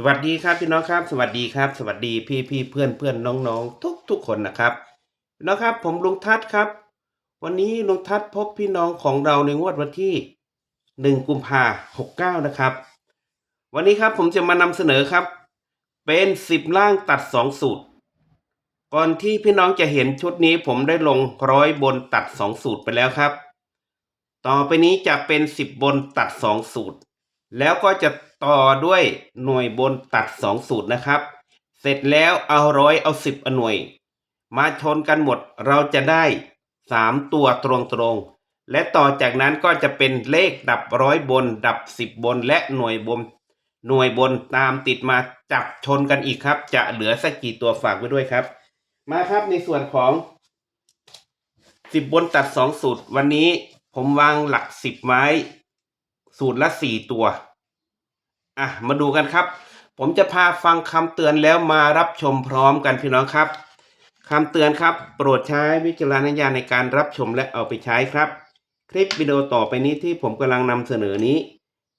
สวัสดีครับพี่น้องครับ สวัสดีครับ สวัสดีพี่พี่เพื่อนเพื่อนน้องน้องทุกทุกคนนะครับพี่น้องครับ ผมลุงทัศน์ครับ วันนี้ลุงทัศน์พบพี่น้องของเราในงวดวันที่หนึ่งกุมภาหกเก้านะครับ วันนี้ครับผมจะมานำเสนอครับ เป็นสิบล่างตัดสองสูตร ก่อนที่พี่น้องจะเห็นชุดนี้ผมได้ลงร้อยบนตัดสองสูตรไปแล้วครับ ต่อไปนี้จะเป็นสิบบนตัดสองสูตร แล้วก็จะต่อด้วยหน่วยบนตัดสองสูตรนะครับ เสร็จแล้วเอาร้อยเอาสิบหน่วย มาชนกันหมดเราจะได้สามตัวตรงๆ และต่อจากนั้นก็จะเป็นเลขดับร้อยบน ดับสิบบนและหน่วยบน หน่วยบนตามติดมาจับชนกันอีกครับ จะเหลือสักกี่ตัวฝากไว้ด้วยครับ มาครับในส่วนของสิบบนตัดสองสูตร วันนี้ผมวางหลักสิบไว้ สูตรละสี่ตัว อะ มาดูกันครับ ผมจะพาฟังคำเตือนแล้วมารับชมพร้อมกันพี่น้องครับคำเตือนครับ โปรดใช้วิจารณญาณในการรับชมและเอาไปใช้ครับ คลิปวิดีโอต่อไปนี้ที่ผมกำลังนำเสนอนี้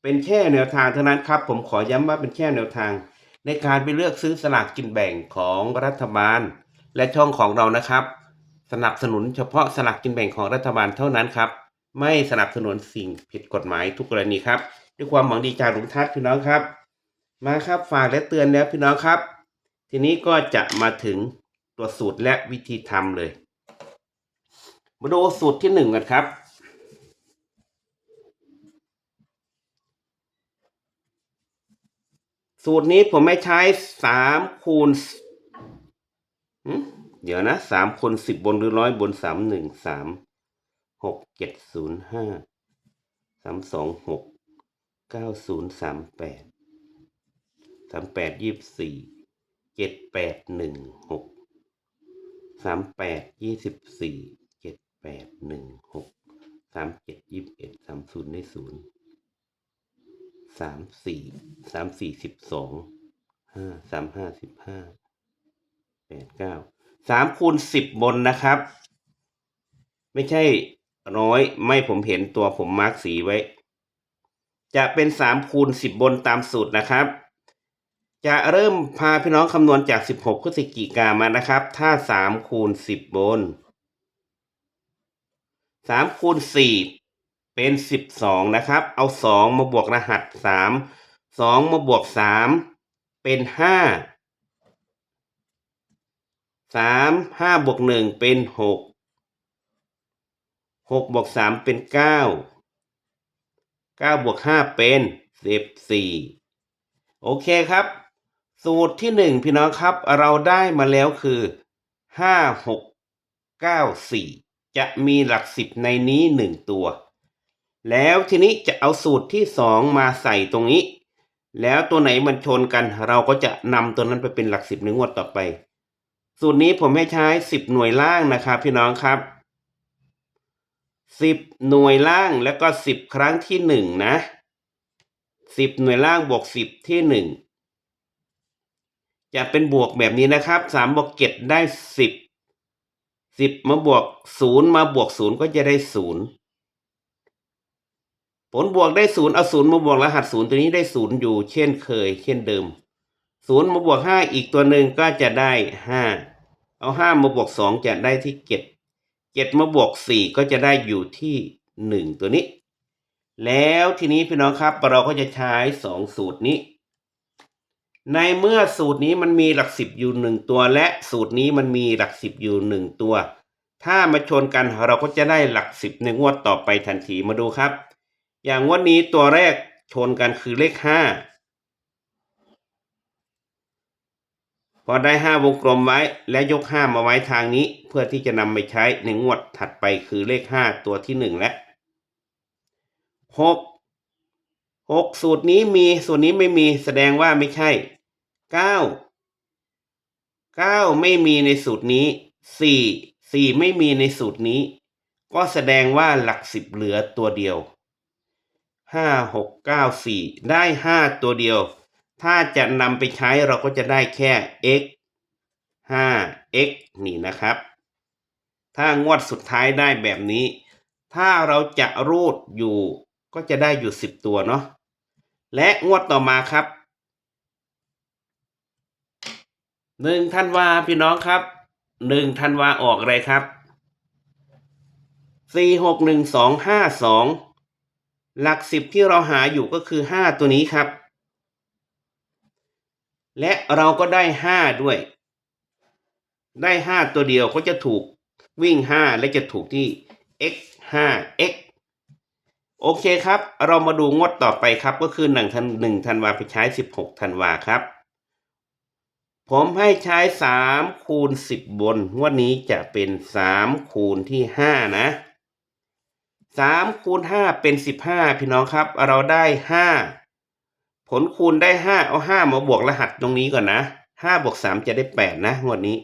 เป็นแค่แนวทางเท่านั้นครับ ผมขอย้ำว่าเป็นแค่แนวทาง ในการไปเลือกซื้อสลากกินแบ่งของรัฐบาล และช่องของเรานะครับ สนับสนุนเฉพาะสลากกินแบ่งของรัฐบาลเท่านั้นครับ ไม่สนับสนุนสิ่งผิดกฎหมายทุกกรณีครับ ด้วยความหวังดีจากหลวงทัศน์พี่น้องครับ มาครับฝากและเตือนแล้วพี่น้องครับ ทีนี้ก็จะมาถึงตัวสูตรและวิธีทำเลย มาดูสูตรที่หนึ่งกันครับสูตรนี้ผมไม่ใช้สามคูณเดี๋ยวนะสามคูณสิบบนหรือร้อยบนสามหนึ่งสาม หกเจ็ดศูนย์ห้าสามสองหกเก้าศูนย์สามแปดสามแปดยี่สิบสี่เจ็ดแปดหนึ่งหกสามแปดยี่สิบสี่เจ็ดแปดหนึ่งหกสามเจ็ดยี่สิบเอ็ดสามศูนย์ได้ศูนย์สามสี่สามสี่สิบสองห้าสามห้าสิบห้าแปดเก้าสามคูณสิบบนนะครับ ไม่ใช่ ร้อยไม่ผมเห็นตัวผมมาร์กสีไว้ จะเป็นสามคูณสิบบนตามสูตรนะครับ จะเริ่มพาพี่น้องคำนวณจากสิบหกพฤศจิกามานะครับ ถ้าสามคูณสิบบนสามคูณสี่เป็นสิบสองนะครับ เอาสองมาบวกรหัสสามสองมาบวกสามเป็นห้าสามห้าบวกหนึ่งเป็นหก หกบวกสามเป็นเก้าเก้าบวกห้าเป็นสิบสี่โอเคครับ สูตรที่หนึ่งพี่น้องครับเราได้มาแล้วคือห้าหกเก้าสี่จะมีหลักสิบในนี้หนึ่งตัว แล้วทีนี้จะเอาสูตรที่สองมาใส่ตรงนี้ แล้วตัวไหนมันชนกัน เราก็จะนำตัวนั้นไปเป็นหลักสิบในงวดต่อไป สูตรนี้ผมให้ใช้สิบหน่วยล่างนะครับพี่น้องครับ สิบหน่วยล่างแล้วก็สิบครั้งที่หนึ่งนะสิบหน่วยล่างบวกสิบที่หนึ่งจะเป็นบวกแบบนี้นะครับสามบวกเจ็ดได้สิบสิบมาบวกศูนย์มาบวกศูนย์ก็จะได้ศูนย์ผลบวกได้ศูนย์เอาศูนย์มาบวกรหัสศูนย์ตัวนี้ได้ศูนย์อยู่ เช่นเคย เช่นเดิมศูนย์มาบวกห้าอีกตัวหนึ่งก็จะได้ห้าเอาห้ามาบวกสองจะได้ที่เจ็ด เจ็ดมาบวกสี่ก็จะได้อยู่ที่หนึ่งตัวนี้ แล้วทีนี้พี่น้องครับเราก็จะใช้สองสูตรนี้ ในเมื่อสูตรนี้มันมีหลักสิบอยู่หนึ่งตัว และสูตรนี้มันมีหลักสิบอยู่หนึ่งตัว ถ้ามาชนกันเราก็จะได้หลักสิบในงวดต่อไปทันทีมาดูครับ อย่างงวันนี้ตัวแรกชนกันคือเลขห้า พอได้ห้าวงกลมไว้และยกห้ามาไว้ทางนี้ เพื่อที่จะนำไปใช้ในงวดถัดไปคือเลขห้าตัวที่หนึ่งและหกหกสูตรนี้มีส่วนนี้ไม่มีแสดงว่าไม่ใช่เก้าเก้าไม่มีในสูตรนี้สี่สี่ไม่มีในสูตรนี้ ก็แสดงว่าหลักสิบเหลือตัวเดียวห้าหกเก้าสี่ได้ห้าตัวเดียว ถ้าจะนำไปใช้เราก็จะได้แค่ x ห้า x นี่นะครับ ถ้างวดสุดท้ายได้แบบนี้ ถ้าเราจะรูดอยู่ ก็จะได้อยู่สิบตัวเนาะ และงวดต่อมาครับหนึ่งธันวาพี่น้องครับหนึ่งธันวาออกอะไรครับสี่หกหนึ่งสองห้าสองหลักสิบที่เราหาอยู่ก็คือห้าตัวนี้ครับ และเราก็ได้ห้าด้วย ได้ห้าตัวเดียวก็จะถูกวิ่งห้าและจะถูกที่ x ห้า x โอเคครับ เรามาดูงวดต่อไปครับก็คือหนึ่งธันหนึ่งธันวาไปใช้สิบหกธันวาครับ ผมให้ใช้สามคูณสิบบนงวดนี้จะเป็นสามคูณที่ห้านะสามคูณห้าเป็นสิบห้าพี่น้องครับ เราได้ห้า ผลคูณได้ห้าเอาห้ามาบวกรหัสตรงนี้ก่อนนะห้าบวกสามจะได้แปดนะงวดนี้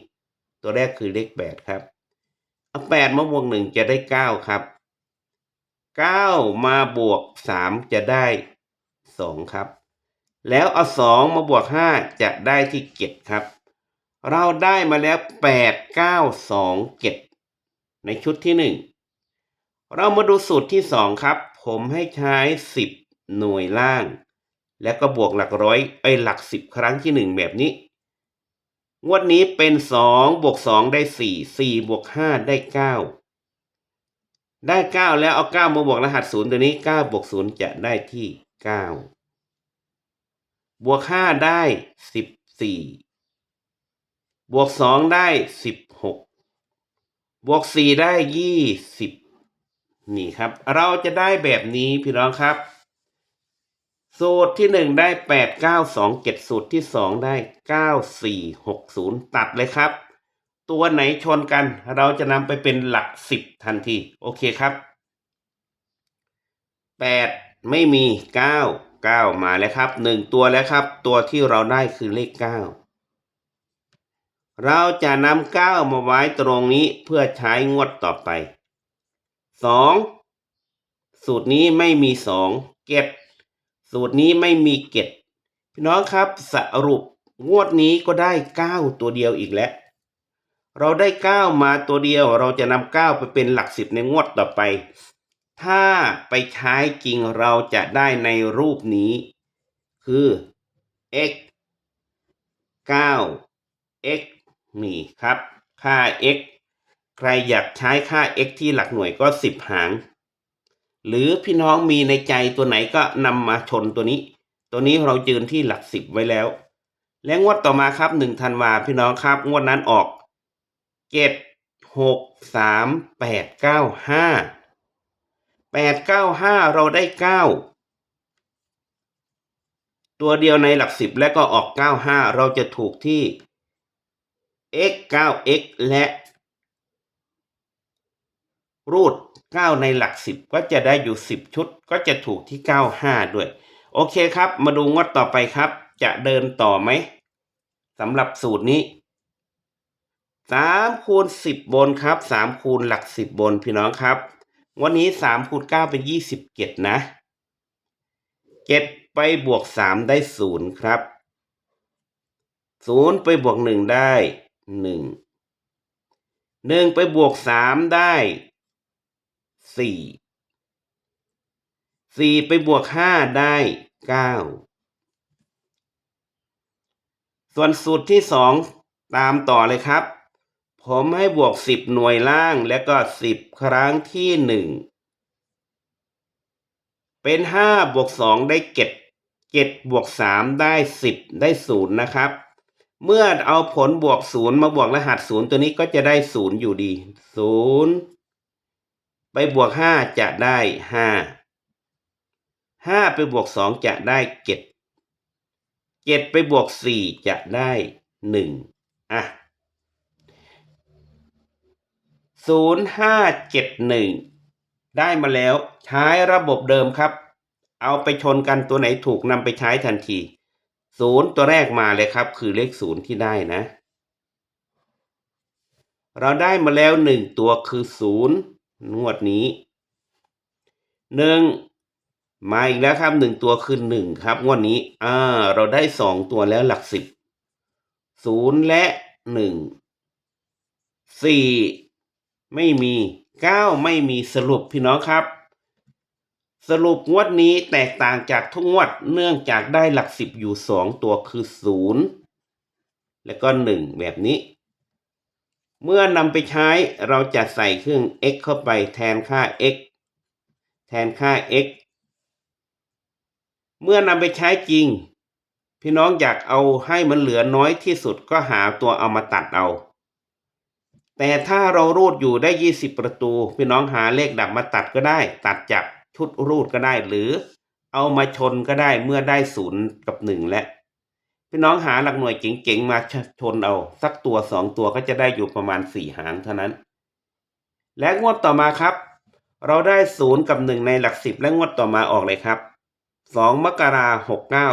ตัวแรกคือเลขแปดครับเอาแปดมาบวกหนึ่งจะได้เก้าครับเก้ามาบวกสามจะได้สองครับ แล้วเอาสองมาบวกห้าจะได้ที่เจ็ดครับ เราได้มาแล้วแปดเก้าสองเจ็ดในชุดที่หนึ่งเรามาดูสูตรที่สองครับ ผมให้ใช้สิบหน่วยล่าง แล้วก็บวกหลักร้อยไอ้หลักสิบครั้งที่หนึ่งแบบนี้ งวดนี้เป็นสองบวกสองได้สี่สี่บวกห้าได้เก้าได้เก้าแล้วเอาเก้ามาบวกรหัสศูนย์ตัวนี้เก้าบวกศูนย์จะได้ที่เก้าบวกห้าได้สิบสี่บวกสองได้สิบหกบวกสี่ได้ยี่สิบนี่ครับ เราจะได้แบบนี้พี่น้องครับ สูตรที่หนึ่งได้แปดเก้าสองเจ็ดสูตรที่สองได้เก้าสี่หกศูนย์ตัดเลยครับ ตัวไหนชนกันเราจะนำไปเป็นหลักสิบทันที โอเคครับแปดไม่มีเก้าเก้ามาแล้วครับหนึ่งตัวแล้วครับ ตัวที่เราได้คือเลขเก้าเราจะนำเก้ามาไว้ตรงนี้เพื่อใช้งวดต่อไปสองสูตรนี้ไม่มีสองเก็ด สูตรนี้ไม่มีเก็ดพี่น้องครับสรุปงวดนี้ก็ได้เก้าตัวเดียวอีกแล้ว เราได้เก้ามาตัวเดียว เราจะนำเก้าไปเป็นหลักสิบในงวดต่อไป ถ้าไปใช้จริงเราจะได้ในรูปนี้ คือ x 9 x นี่ครับ ค่า x ใครอยากใช้ค่า x ที่หลักหน่วยก็ 10 หาง หรือพี่น้องมีในใจตัวไหนก็นำมาชนตัวนี้ ตัวนี้เรายืนที่หลักสิบไว้แล้ว และงวดต่อมาครับหนึ่งธันวาพี่น้องครับงวดนั้นออกเจ็ดหกสามแปดเก้าห้าแปดเก้าห้าเราได้เก้าตัวเดียวในหลักสิบและก็ออกเก้าห้าเราจะถูกที่ x 9 x และรูด 9 ในหลัก 10 ก็จะได้อยู่ 10 ชุด ก็จะถูกที่ 95 ด้วย โอเคครับ มาดูงวดต่อไปครับ จะเดินต่อไหมสำหรับสูตรนี้ 3 คูณ 10 บนครับ 3 คูณหลัก 10 บนพี่น้องครับ วันนี้ 3 คูณ 9 เป็น 27 นะ 7 ไปบวก 3 ได้ 0 ครับ 0 ไปบวก 1 ได้ 1 1 ไปบวก 3 ได้ สี่สี่ไปบวกห้าได้เก้าส่วนสูตรที่สองตามต่อเลยครับ ผมให้บวกสิบหน่วยล่างแล้วก็สิบครั้งที่หนึ่งเป็นห้าบวกสองได้เจ็ดเจ็ดบวกสามได้สิบได้ศูนย์นะครับ เมื่อเอาผลบวกศูนย์มาบวกรหัสศูนย์ตัวนี้ก็จะได้ศูนย์อยู่ดีศูนย์ ไปบวกห้าจะได้ห้าห้าไปบวกสองจะได้เจ็ดเจ็ดไปบวกสี่จะได้หนึ่งอะศูนย์ห้าเจ็ดหนึ่งได้มาแล้วใช้ระบบเดิมครับ เอาไปชนกันตัวไหนถูกนำไปใช้ทันทีศูนย์ตัวแรกมาเลยครับ คือเลขศูนย์ที่ได้นะ เราได้มาแล้วหนึ่งตัวคือศูนย์ งวดนี้หนึ่งมาอีกแล้วครับหนึ่งตัวคือหนึ่งครับงวดนี้ อ่า เราได้สองตัวแล้วหลักสิบศูนย์และหนึ่งสี่ไม่มีเก้าไม่มีสรุปพี่น้องครับ สรุปงวดนี้แตกต่างจากทุกงวดเนื่องจากได้หลักสิบอยู่สองตัวคือศูนย์แล้วก็หนึ่งแบบนี้ เมื่อนำไปใช้เราจะใส่เครื่อง x เข้าไปแทนค่า x แทนค่า x เมื่อนำไปใช้จริง พี่น้องอยากเอาให้มันเหลือน้อยที่สุดก็หาตัวเอามาตัดเอา แต่ถ้าเรารูดอยู่ได้ 20 ประตู พี่น้องหาเลขดับมาตัดก็ได้ ตัดจากชุดรูดก็ได้หรือเอามาชนก็ได้เมื่อได้ศูนย์กับหนึ่งและ พี่น้องหาหลักหน่วยเจ๋งๆมาชนเอา สักตัวสองตัวก็จะได้อยู่ประมาณสี่หางเท่านั้น และงวดต่อมาครับ เราได้ศูนย์กับหนึ่งในหลักสิบและงวดต่อมาออกเลยครับสองมกราหกเก้า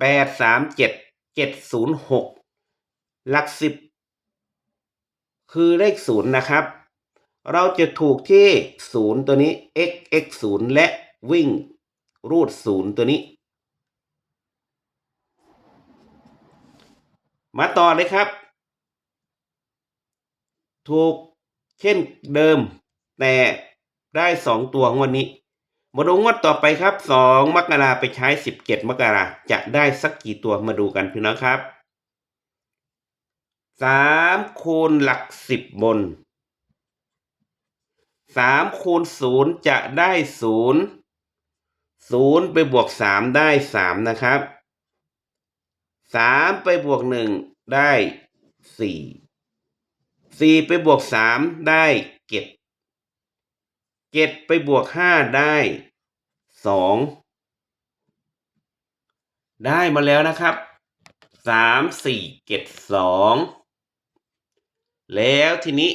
แปดสามเจ็ดเจ็ดศูนย์หกหลักสิบคือเลขศูนย์นะครับ เราจะถูกที่ศูนย์ตัวนี้ x x ศูนย์และวิ่งรูดศูนย์ตัวนี้ มาต่อเลยครับ ถูกเช่นเดิม แต่ได้สองตัวงวดนี้มาดูงวดต่อไปครับสองมกราไปใช้สิบเจ็ดมกราจะได้สักกี่ตัวมาดูกันพี่น้องครับสามคูณหลักสิบบนสามคูณศูนย์จะได้ศูนย์ศูนย์ไปบวกสามได้สามนะครับ สามไปบวกหนึ่งได้สี่สี่ไปบวกสามได้เจ็ดเจ็ดไปบวกห้าได้สองได้มาแล้วนะครับสามสี่เจ็ดสองแล้วทีนี้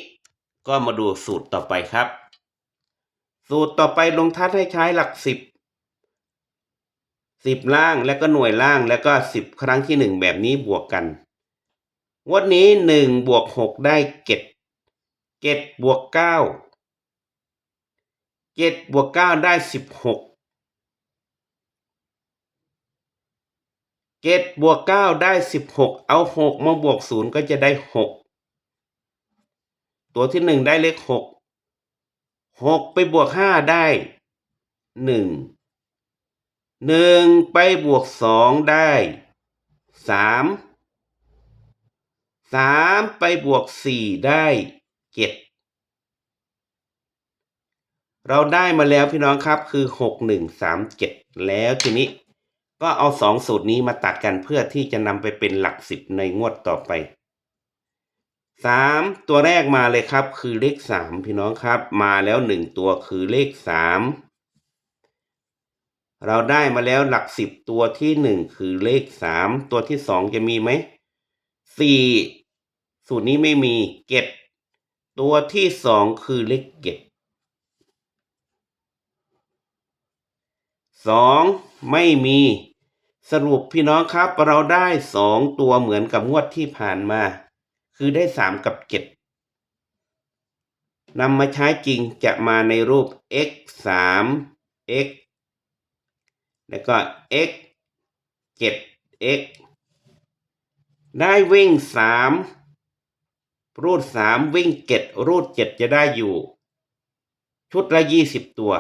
ก็มาดูสูตรต่อไปครับ สูตรต่อไปลงทัดให้ใช้หลักสิบ สิบล่างแล้วก็หน่วยล่างแล้วก็สิบครั้งที่หนึ่งแบบนี้บวกกันงวดนี้หนึ่งบวกหกได้เจ็ดเจ็ดบวกเก้าเจ็ดบวกเก้าได้สิบหกเจ็ดบวกเก้าได้สิบหกเอาหกมาบวกศูนย์ก็จะได้หกตัวที่หนึ่งได้เลขหกหกไปบวกห้าได้หนึ่ง หนึ่งไปบวกสองได้สามสามไปบวกสี่ได้เจ็ดเราได้มาแล้วพี่น้องครับคือหกหนึ่งสามเจ็ดแล้วทีนี้ก็เอาสองสูตรนี้มาตัดกันเพื่อที่จะนำไปเป็นหลักสิบในงวดต่อไปสามตัวแรกมาเลยครับคือเลขสามพี่น้องครับ มาแล้วหนึ่งตัวคือเลขสาม เราได้มาแล้วหลักสิบตัวที่หนึ่งคือเลขสามตัวที่สองจะมีไหมสี่สูตรนี้ไม่มีเก็ดตัวที่สองคือเลขเก็ดสองไม่มีสรุปพี่น้องครับ เราได้สองตัวเหมือนกับงวดที่ผ่านมา คือได้สามกับเจ็ดนำมาใช้จริงจะมาในรูป x สาม x แล้วก็ x 7 x ได้วิ่ง 3 รูด 3 วิ่ง 7 รูด 7 จะได้อยู่ ชุดละ 20 ตัว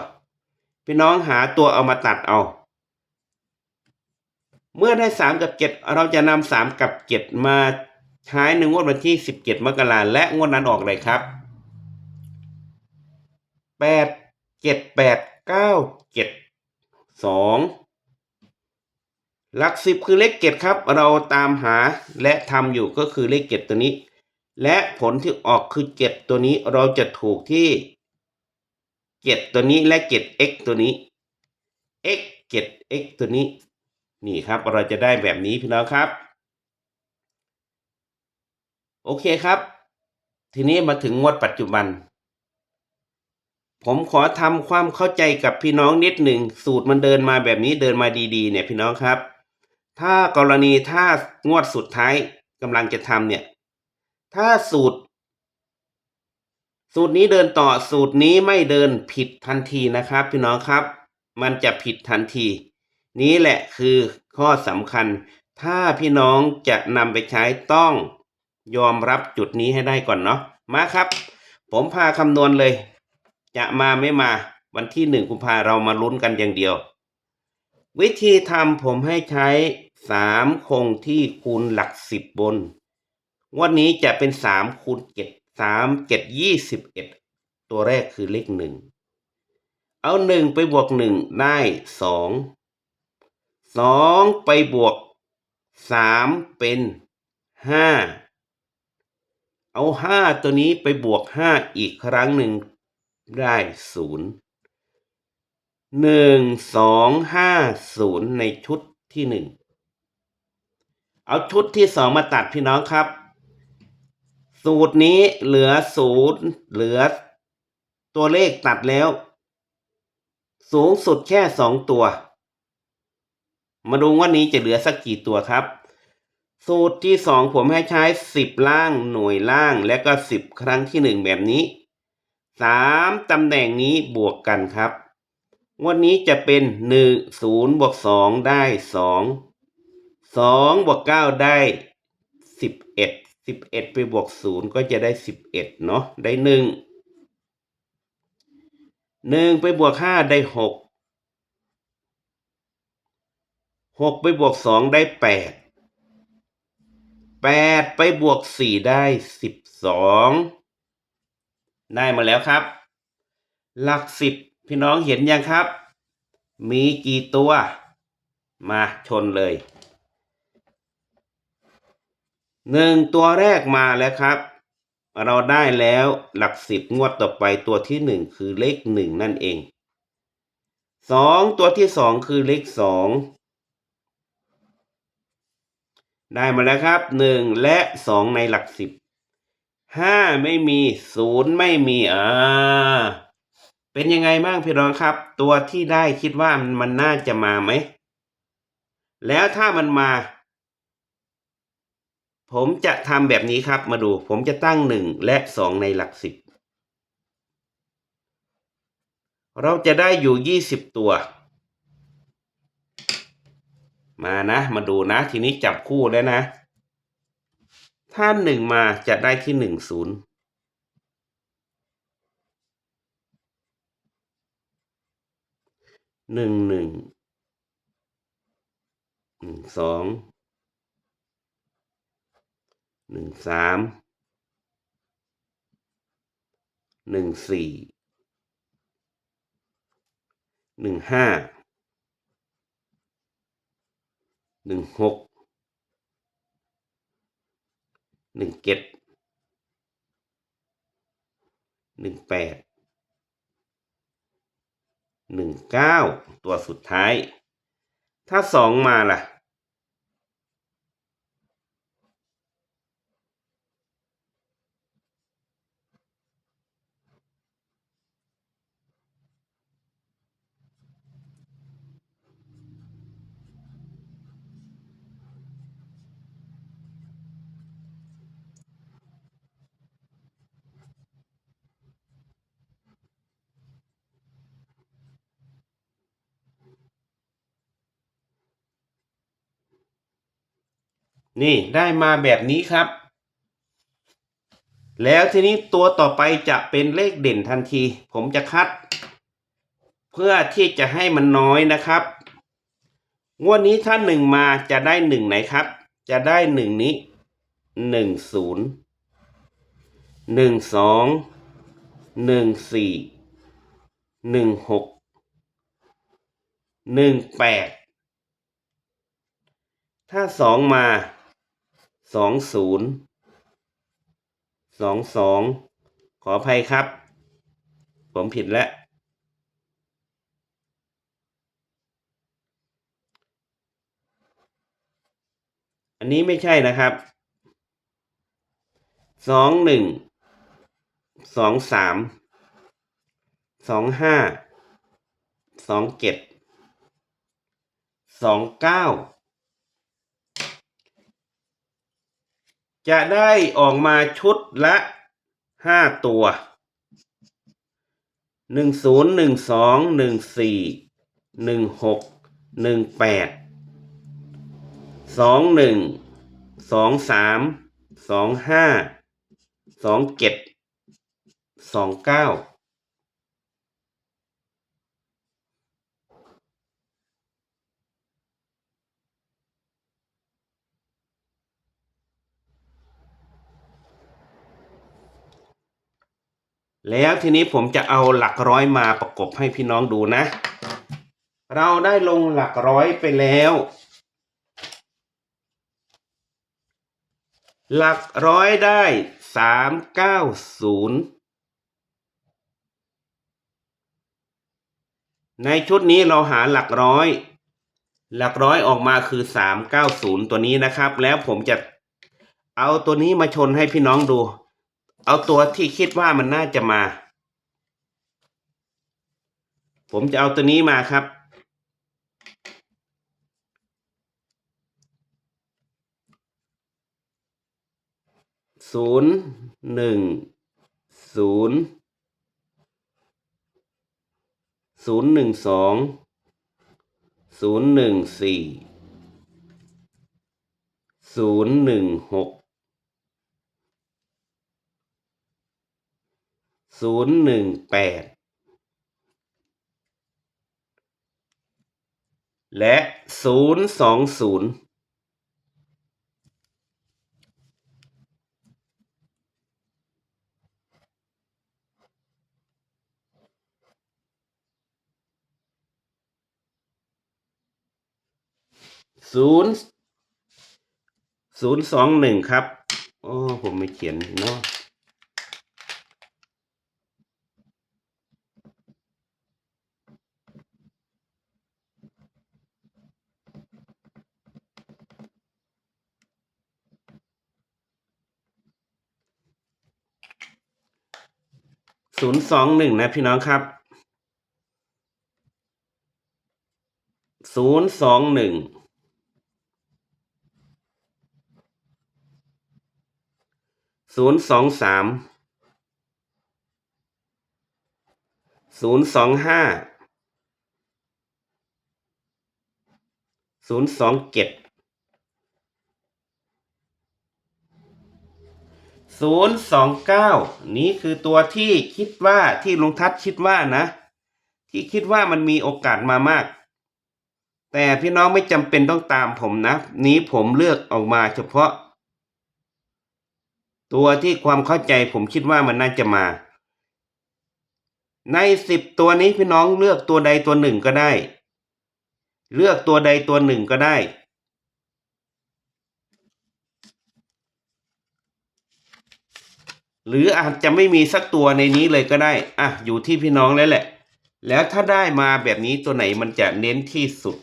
พี่น้องหาตัวเอามาตัดเอา เมื่อได้ 3 กับ 7 เราจะนำ3 กับ 7 มาใช้ในงวดวันที่ 17 มกราและงวดนั้นออกเลยครับ 8 7 8 9 7 สองหลักสิบคือเลขเจ็ดครับ เราตามหาและทำอยู่ก็คือเลขเจ็ดตัวนี้ และผลที่ออกคือเจ็ดตัวนี้เราจะถูกที่เจ็ดตัวนี้และเจ็ด x ตัวนี้ x เจ็ด x ตัวนี้ นี่ครับเราจะได้แบบนี้พี่น้องครับ โอเคครับ ทีนี้มาถึงงวดปัจจุบัน ผมขอทำความเข้าใจกับพี่น้องนิดหนึ่งสูตรมันเดินมาแบบนี้เดินมาดีๆ เนี่ยพี่น้องครับ ถ้ากรณีถ้างวดสุดท้ายกำลังจะทำเนี่ย ถ้าสูตร สูตรนี้เดินต่อสูตรนี้ไม่เดินผิดทันทีนะครับ พี่น้องครับ มันจะผิดทันที นี้แหละคือข้อสำคัญ ถ้าพี่น้องจะนำไปใช้ต้องยอมรับจุดนี้ให้ได้ก่อนเนาะมาครับ ผมพาคำนวณเลย จะมาไม่มาวันที่หนึ่งกุมภาเรามาลุ้นกันอย่างเดียว วิธีทำผมให้ใช้สามคงที่คูณหลักสิบบน วันนี้จะเป็นสามคูณเจ็ดสามเจ็ดยี่สิบเอ็ดตัวแรกคือเลขหนึ่งเอาหนึ่งไปบวกหนึ่งได้สองสองไปบวกสามเป็นห้าเอาห้าตัวนี้ไปบวกห้าอีกครั้งหนึ่ง ได้ศูนย์หนึ่งสองห้าศูนย์ในชุดที่หนึ่งเอาชุดที่สองมาตัดพี่น้องครับ สูตรนี้เหลือศูนย์เหลือตัวเลขตัดแล้ว สูงสุดแค่สองตัว มาดูว่านี้จะเหลือสักกี่ตัวครับ สูตรที่สองผมให้ใช้สิบล่างหน่วยล่างและก็สิบครั้งที่หนึ่งแบบนี้ สามตำแหน่งนี้บวกกันครับ งวันนี้จะเป็นหนึ่งศูนย์บวกสองได้สองสองบวกเก้าได้สิบเอ็ดสิบเอ็ดไปบวกศูนย์ก็จะได้สิบเอ็ดเนาะได้หนึ่งหนึ่งไปบวกห้าได้หกหกไปบวกสองได้แปดแปดไปบวกสี่ได้สิบสอง ได้มาแล้วครับ หลักสิบพี่น้องเห็นยังครับ มีกี่ตัว มาชนเลยหนึ่งตัวแรกมาแล้วครับ เราได้แล้วหลักสิบงวดต่อไปตัวที่หนึ่งคือเลขหนึ่งนั่นเองสองตัวที่สองคือเลขสองได้มาแล้วครับหนึ่งและสองในหลักสิบ ห้าไม่มีศูนย์ไม่มีอ่าเป็นยังไงบ้างพี่น้องครับ ตัวที่ได้คิดว่ามันนน่าจะมาไหม แล้วถ้ามันมา ผมจะทำแบบนี้ครับมาดู ผมจะตั้งหนึ่งและสองในหลักสิบเราจะได้อยู่ยี่สิบตัว มานะ มาดูนะ ทีนี้จับคู่แล้วนะ ถ้าหนึ่งมาจะได้ที่หนึ่งศูนย์หนึ่งหนึ่งหนึ่งสองหนึ่งสามหนึ่งสี่หนึ่งห้าหนึ่งหก หนึ่งเจ็ดหนึ่งแปดหนึ่งเก้าตัวสุดท้าย ถ้าสองมาล่ะ นี่ได้มาแบบนี้ครับ แล้วทีนี้ตัวต่อไปจะเป็นเลขเด่นทันที ผมจะคัด เพื่อที่จะให้มันน้อยนะครับ งวดนี้ถ้าหนึ่งมาจะได้หนึ่งไหนครับ จะได้หนึ่งนี้หนึ่งศูนย์หนึ่งสองหนึ่งสี่หนึ่งหกหนึ่งแปดถ้าสองมา สองศูนย์สองสองขออภัยครับ ผมผิดแล้วอันนี้ไม่ใช่นะครับสองหนึ่งสองสามสองห้าสองเจ็ดสองเก้า จะได้ออกมาชุดละห้าตัวหนึ่งศูนย์หนึ่งสองหนึ่งสี่หนึ่งหกหนึ่งแปดสองหนึ่งสองสามสองห้าสองเจ็ดสองเก้า แล้วทีนี้ผมจะเอาหลักร้อยมาประกบให้พี่น้องดูนะ เราได้ลงหลักร้อยไปแล้ว หลักร้อยได้สามเก้าศูนย์ในชุดนี้เราหาหลักร้อย หลักร้อยออกมาคือสามเก้าศูนย์ตัวนี้นะครับ แล้วผมจะเอาตัวนี้มาชนให้พี่น้องดู เอาตัวที่คิดว่ามันน่าจะมา ผมจะเอาตัวนี้มาครับ ศูนย์หนึ่งศูนย์ศูนย์หนึ่งสองศูนย์หนึ่งสี่ศูนย์หนึ่งหก ศูนย์หนึ่งแปดและศูนย์สองศูนย์ศูนย์ศูนย์สองหนึ่งครับ โอ้ ผมไม่เขียนเนาะ ศูนย์สองหนึ่งนะพี่น้องครับศูนย์สองหนึ่งศูนย์สองสามศูนย์สองห้าศูนย์สองเจ็ด ศูนย์สองเก้านี้คือตัวที่คิดว่าที่ลุงทัศน์คิดว่านะ ที่คิดว่ามันมีโอกาสมามาก แต่พี่น้องไม่จำเป็นต้องตามผมนะ นี้ผมเลือกออกมาเฉพาะ ตัวที่ความเข้าใจผมคิดว่ามันน่าจะมา ในสิบตัวนี้พี่น้องเลือกตัวใดตัวหนึ่งก็ได้ เลือกตัวใดตัวหนึ่งก็ได้ หรืออาจจะไม่มีสักตัวในนี้เลยก็ได้ อะ อยู่ที่พี่น้องแล้วแหละ แล้วถ้าได้มาแบบนี้ตัวไหนมันจะเน้นที่สุด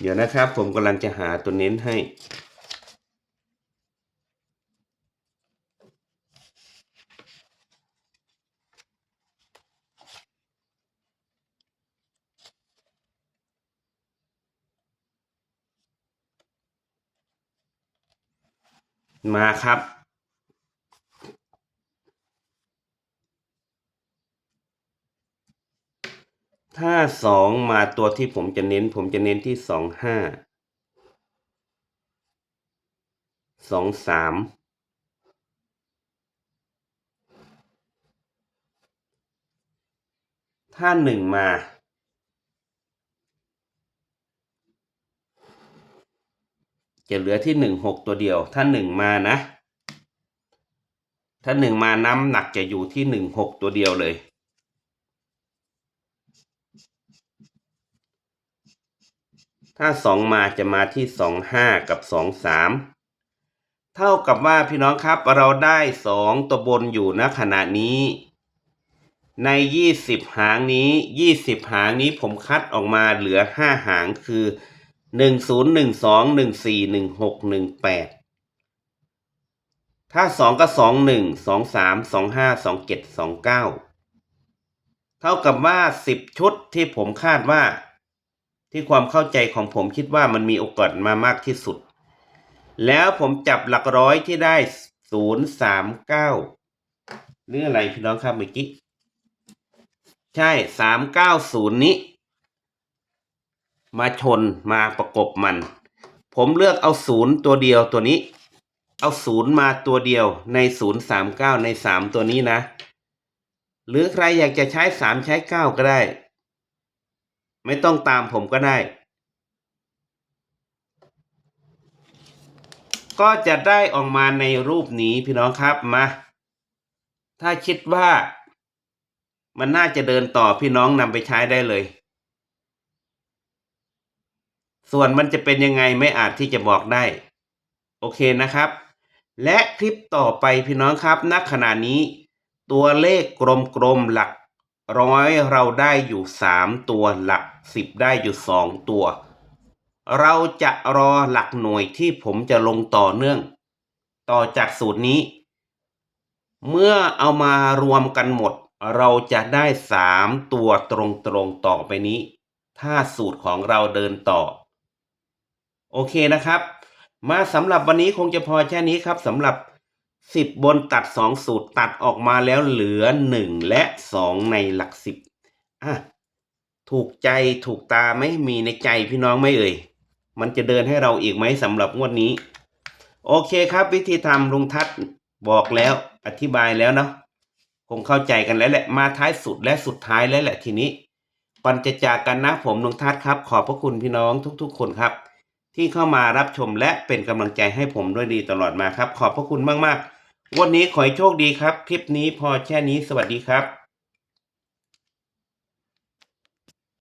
เดี๋ยวนะครับผมกำลังจะหาตัวเน้นให้ มาครับ ถ้าสองมาตัวที่ผมจะเน้น ผมจะเน้นที่สองห้าสองสามถ้าหนึ่งมา จะเหลือที่หนึ่งหกตัวเดียว ถ้าหนึ่งมานะ ถ้าหนึ่งมาน้ำหนักจะอยู่ที่หนึ่งหกตัวเดียวเลย ถ้าสองมาจะมาที่สองห้ากับสองสามเท่ากับว่าพี่น้องครับเราได้สองตัวบนอยู่ณขณะนี้ในยี่สิบหางนี้ยี่สิบหางนี้ผมคัดออกมาเหลือห้าหางคือ หนึ่งศูนย์หนึ่งสองหนึ่งสี่หนึ่งหกหนึ่งแปดถ้าสองก็สองหนึ่งสองสามสองห้าสองเจ็ดสองเก้าเท่ากับว่าสิบชุดที่ผมคาดว่า ที่ความเข้าใจของผมคิดว่ามันมีโอกาสมามากที่สุด แล้วผมจับหลักร้อยที่ได้ศูนย์สามเก้าหรืออะไรพี่น้องครับเมื่อกี้ ใช่สามเก้าศูนย์นี้ มาชนมาประกบมัน ผมเลือกเอาศูนย์ตัวเดียวตัวนี้ เอาศูนย์มาตัวเดียวในศูนย์สามเก้าในสามตัวนี้นะ หรือใครอยากจะใช้สามใช้เก้าก็ได้ ไม่ต้องตามผมก็ได้ ก็จะได้ออกมาในรูปนี้พี่น้องครับมา ถ้าคิดว่ามันน่าจะเดินต่อพี่น้องนำไปใช้ได้เลย ส่วนมันจะเป็นยังไงไม่อาจที่จะบอกได้ โอเคนะครับ และคลิปต่อไปพี่น้องครับณขณะนี้ ตัวเลขกลมๆหลักร้อยเราได้อยู่สามตัวหลักสิบได้อยู่สองตัว เราจะรอหลักหน่วยที่ผมจะลงต่อเนื่อง ต่อจากสูตรนี้ เมื่อเอามารวมกันหมด เราจะได้สามตัวตรงๆต่อไปนี้ ถ้าสูตรของเราเดินต่อ โอเคนะครับ มาสำหรับวันนี้คงจะพอแค่นี้ครับสำหรับ 10 บนตัด 2 สูตรตัดออกมาแล้วเหลือ 1 และ 2 ในหลัก 10อะถูกใจถูกตาไหมมีในใจพี่น้องไม่เอ่ย มันจะเดินให้เราอีกไหมสำหรับงวดนี้ โอเคครับ วิธีทำลุงทัศบอกแล้วอธิบายแล้วเนาะคงเข้าใจกันแล้วแหละมาท้ายสุดและสุดท้ายแล้วแหละทีนี้ก่อนจะจากกันนะผมลุงทัศครับ ขอบพระคุณพี่น้องทุก ๆ คนครับ ที่เข้ามารับชมและเป็นกำลังใจให้ผมด้วยดีตลอดมาครับ ขอบพระคุณมากๆ วันนี้ขอให้โชคดีครับ คลิปนี้พอแค่นี้สวัสดีครับ